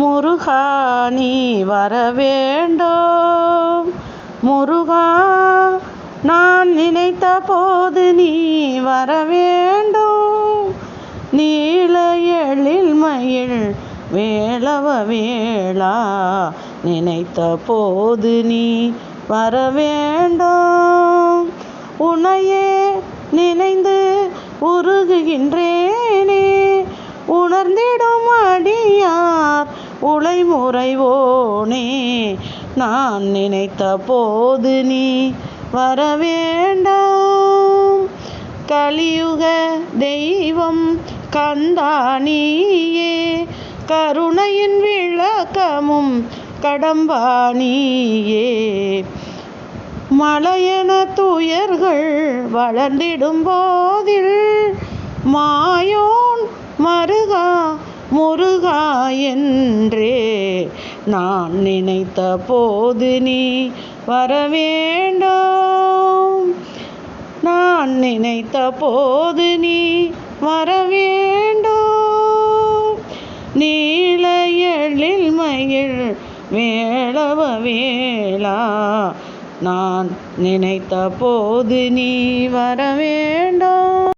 முருகா நீ வர வேண்டும். முருகா நான் நினைத்த போது நீ வர வேண்டும். நீல எழில் மயில் வேளவ வேளா நினைத்த போது நீ வர வேண்டும். உனையே நினைந்து உருகுகின்றேனே உணர்ந்திடும் அடி உலை முறைவோனே நான் நினைத்த போது நீ வர வேண்டாம் கலியுக தெய்வம் கந்தானியே கருணையின் விளக்கமும் கடம்பானியே மலையென துயர்கள் வளர்ந்திடும் போதில் மாயோன் மருகா முருகா என்றே. நான் நினைத்த போது நீ வர வேண்டும் நான் நினைத்த போது நீ வர வேண்டும் நீல எழில் மயில் வேளவ வேளா நான் நினைத்த போது நீ வர வேண்டும்